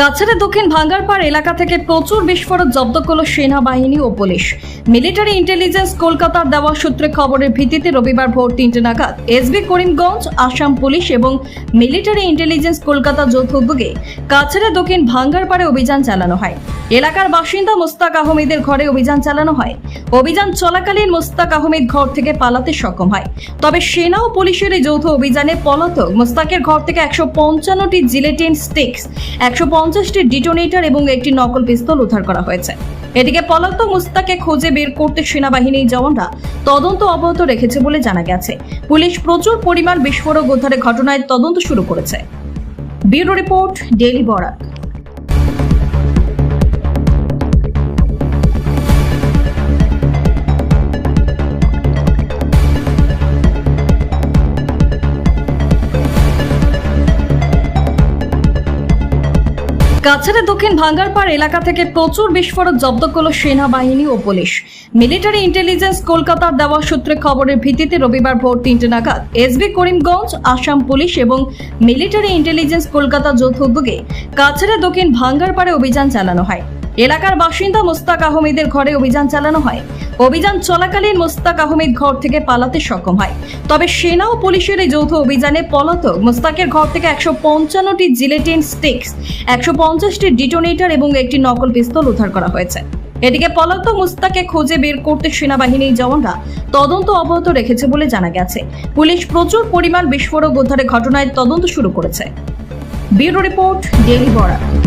কাছাড়ে দক্ষিণ ভাঙ্গারপাড় এলাকা থেকে প্রচুর বিস্ফোরক জব্দ করল সেনাবাহিনী ও পুলিশ। মিলিটারি ইন্টেলিজেন্স কলকাতার দেওয়া সূত্রে খবরের ভিত্তিতে রবিবার ভোর তিনটে নাগাদ এসবি করিমগঞ্জ, আসাম পুলিশ এবং মিলিটারি ইন্টেলিজেন্স কলকাতা যৌথ উদ্যোগে কাছাড়ে দক্ষিণ ভাঙ্গারপাড়ে অভিযান চালানো হয়। এলাকার বাসিন্দা মোস্তাক আহমেদের ঘরে অভিযান চালানো হয়। অভিযান চলাকালীন মোস্তাক আহমেদ ঘর থেকে পালাতে সক্ষম হয়। তবে সেনা ও পুলিশের এই যৌথ অভিযানে পলাতক মোস্তাকের ঘর থেকে একশো পঞ্চান্নটি জিলেটিন স্টিক্স, একশো পঞ্চাশটি ডিটোনেটর এবং একটি নকল পিস্তল উদ্ধার করা হয়েছে। এদিকে পলাতক মুস্তাককে খুঁজে বের করতে সেনাবাহিনীর জওয়ানরা তদন্ত অব্যাহত রেখেছে বলে জানা গেছে। পুলিশ প্রচুর পরিমাণ বিস্ফোরক উদ্ধারের ঘটনায় তদন্ত শুরু করেছে। Bureau report, daily Barak. কাছাড়ে দক্ষিণ ভাঙ্গারপাড় এলাকা থেকে প্রচুর বিস্ফোরক জব্দ করল সেনাবাহিনী ও পুলিশ। মিলিটারি ইন্টেলিজেন্স কলকাতার দেওয়া সূত্রে খবরের ভিত্তিতে রবিবার ভোর তিনটে নাগাদ এসবি করিমগঞ্জ, আসাম পুলিশ এবং মিলিটারি ইন্টেলিজেন্স কলকাতা যৌথ উদ্যোগে কাছাড়ে দক্ষিণ ভাঙ্গারপাড়ে অভিযান চালানো হয়। এলাকার বাসিন্দা মোস্তাক আহমেদের ঘরে অভিযান চালানো হয়। অভিযান চলাকালীন মোস্তাক আহমেদ ঘর থেকে পালাতে সক্ষম হয়। তবে সেনা ও পুলিশের এই যৌথ অভিযানে পলাতক মোস্তাকের ঘর থেকে একশো পঞ্চান্নটি জিলেটিন স্টিক্স, একশো পঞ্চাশটি ডিটোনেটর এবং একটি নকল পিস্তল উদ্ধার করা হয়েছে। এদিকে পলাতক মুস্তাকে খুঁজে বের করতে সেনাবাহিনীর জওয়ানরা তদন্ত অব্যাহত রেখেছে বলে জানা গেছে। পুলিশ প্রচুর পরিমাণ বিস্ফোরক উদ্ধারের ঘটনায় তদন্ত শুরু করেছে। Bureau report daily Barak